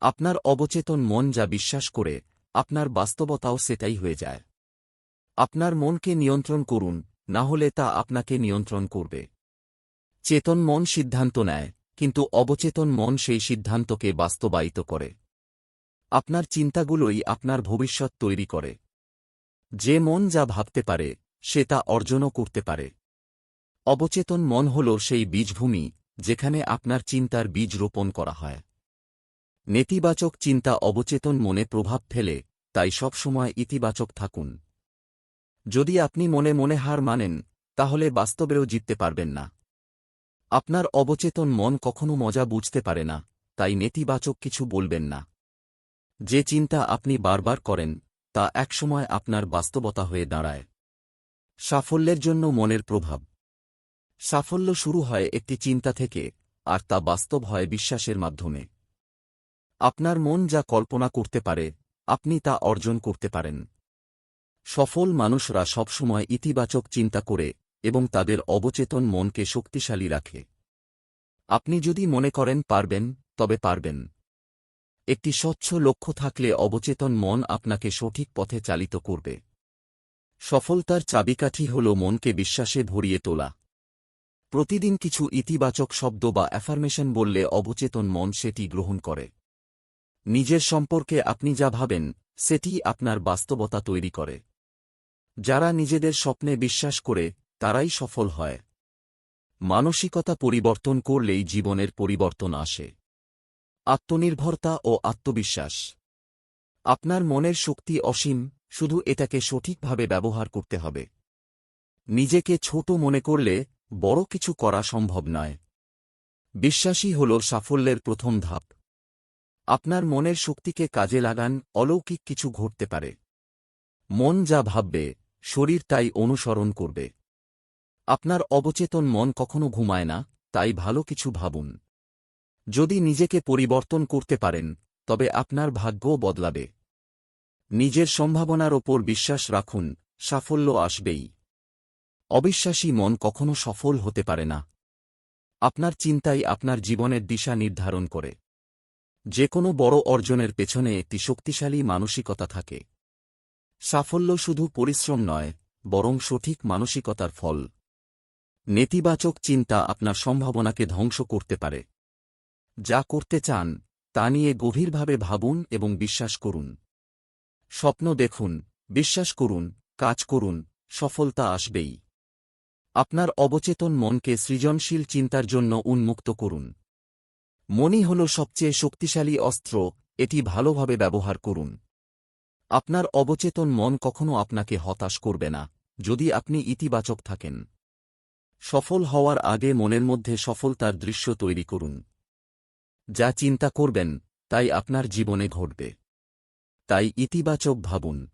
আপনার অবচেতন মন যা বিশ্বাস করে, আপনার বাস্তবতাও সেটাই হয়ে যায়। আপনার মনকে নিয়ন্ত্রণ করুন, না হলে তা আপনাকে নিয়ন্ত্রণ করবে। চেতন মন সিদ্ধান্ত নেয়, কিন্তু অবচেতন মন সেই সিদ্ধান্তকে বাস্তবায়িত করে। আপনার চিন্তাগুলোই আপনার ভবিষ্যৎ তৈরি করে। যে মন যা ভাবতে পারে, সে তা অর্জনও করতে পারে। অবচেতন মন হল সেই বীজভূমি, যেখানে আপনার চিন্তার বীজ রোপণ করা হয়। নেতিবাচক চিন্তা অবচেতন মনে প্রভাব ফেলে, তাই সবসময় ইতিবাচক থাকুন। যদি আপনি মনে মনে হার মানেন, তাহলে বাস্তবেও জিততে পারবেন না। আপনার অবচেতন মন কখনো মজা বুঝতে পারে না, তাই নেতিবাচক কিছু বলবেন না। যে চিন্তা আপনি বারবার করেন, তা একসময় আপনার বাস্তবতা হয়ে দাঁড়ায়। সাফল্যের জন্য মনের প্রভাব। সাফল্য শুরু হয় একটি চিন্তা থেকে, আর তা বাস্তব হয় বিশ্বাসের মাধ্যমে। আপনার মন যা কল্পনা করতে পারে, আপনি তা অর্জন করতে পারেন। সফল মানুষরা সবসময় ইতিবাচক চিন্তা করে এবং তাদের অবচেতন মনকে শক্তিশালী রাখে। আপনি যদি মনে করেন পারবেন, তবে পারবেন। একটি স্বচ্ছ লক্ষ্য থাকলে অবচেতন মন আপনাকে সঠিক পথে চালিত করবে। সফলতার চাবিকাঠি হল মনকে বিশ্বাসে ভরিয়ে তোলা। প্রতিদিন কিছু ইতিবাচক শব্দ বা অ্যাফার্মেশন বললে অবচেতন মন সেটি গ্রহণ করে। নিজের সম্পর্কে আপনি যা ভাবেন, সেটি আপনার বাস্তবতা তৈরি করে। যারা নিজেদের স্বপ্নে বিশ্বাস করে, তারাই সফল হয়। মানসিকতা পরিবর্তন করলেই জীবনের পরিবর্তন আসে। আত্মনির্ভরতা ও আত্মবিশ্বাস। আপনার মনের শক্তি অসীম, শুধু এটাকে সঠিকভাবে ব্যবহার করতে হবে। নিজেকে ছোট মনে করলে, বড় কিছু করা সম্ভব নয়। বিশ্বাসী হল সাফল্যের প্রথম ধাপ। আপনার মনের শক্তিকে কাজে লাগান, অলৌকিক কিছু ঘটতে পারে। মন যা ভাববে, শরীর তাই অনুসরণ করবে। আপনার অবচেতন মন কখনো ঘুমায় না, তাই ভালো কিছু ভাবুন। যদি নিজেকে পরিবর্তন করতে পারেন, তবে আপনার ভাগ্যও বদলাবে। নিজের সম্ভাবনার ওপর বিশ্বাস রাখুন, সাফল্য আসবেই। অবিশ্বাসী মন কখনো সফল হতে পারে না। আপনার চিন্তাই আপনার জীবনের দিশা নির্ধারণ করে। যে কোনো বড় অর্জনের পেছনে একটি শক্তিশালী মানসিকতা থাকে। সাফল্য শুধু পরিশ্রম নয়, বরং সঠিক মানসিকতার ফল। নেতিবাচক চিন্তা আপনার সম্ভাবনাকে ধ্বংস করতে পারে। যা করতে চান, তা নিয়ে গভীরভাবে ভাবুন এবং বিশ্বাস করুন। স্বপ্ন দেখুন, বিশ্বাস করুন, কাজ করুন, সফলতা আসবেই। আপনার অবচেতন মনকে সৃজনশীল চিন্তার জন্য উন্মুক্ত করুন। মনই হল সবচেয়ে শক্তিশালী অস্ত্র, এটি ভালোভাবে ব্যবহার করুন। আপনার অবচেতন মন কখনো আপনাকে হতাশ করবে না, যদি আপনি ইতিবাচক থাকেন। সফল হওয়ার আগে মনের মধ্যে সফলতার দৃশ্য তৈরি করুন। যা চিন্তা করবেন, তাই আপনার জীবনে ঘটবে। তাই ইতিবাচক ভাবুন।